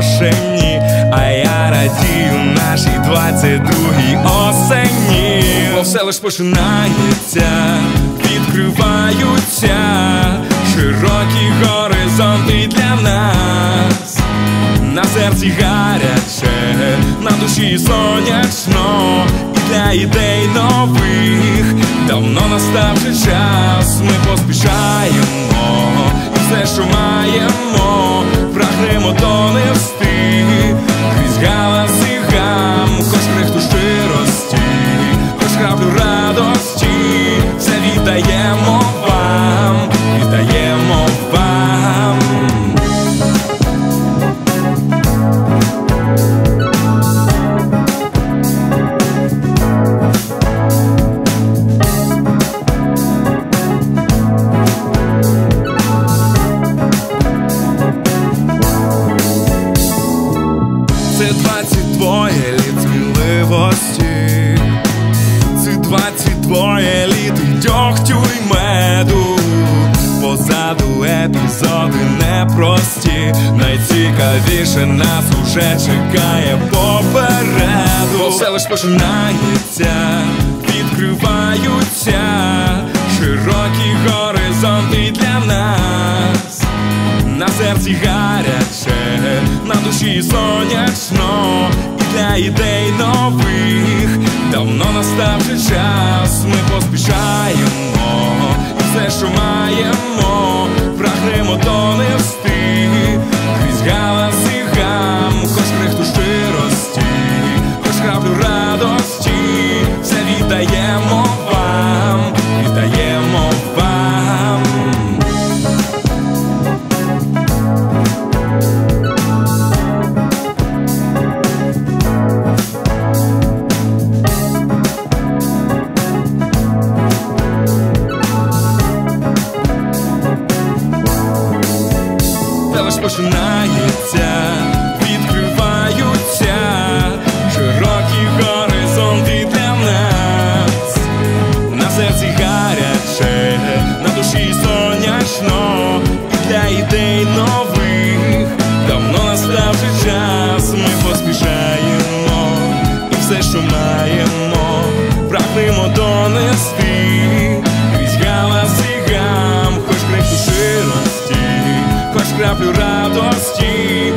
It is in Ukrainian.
запрошені, а я радію нашій 22-й осені. Бо все лиш починається, відкриваються широкі горизонти для нас. На серці гаряче, на душі сонячно, і для ідей нових давно настав час. Ми поспішаємо, і все, що маємо, це 22 літ і дьогтю й меду. Позаду епізоди непрості, найцікавіше нас уже чекає попереду. Все лиш починається, відкриваються широкі горизонти для нас. На серці гаряче, на душі сонячно, і для ідей нових давно настав час. Ми поспішаємо, і все, що маємо, Та ширості,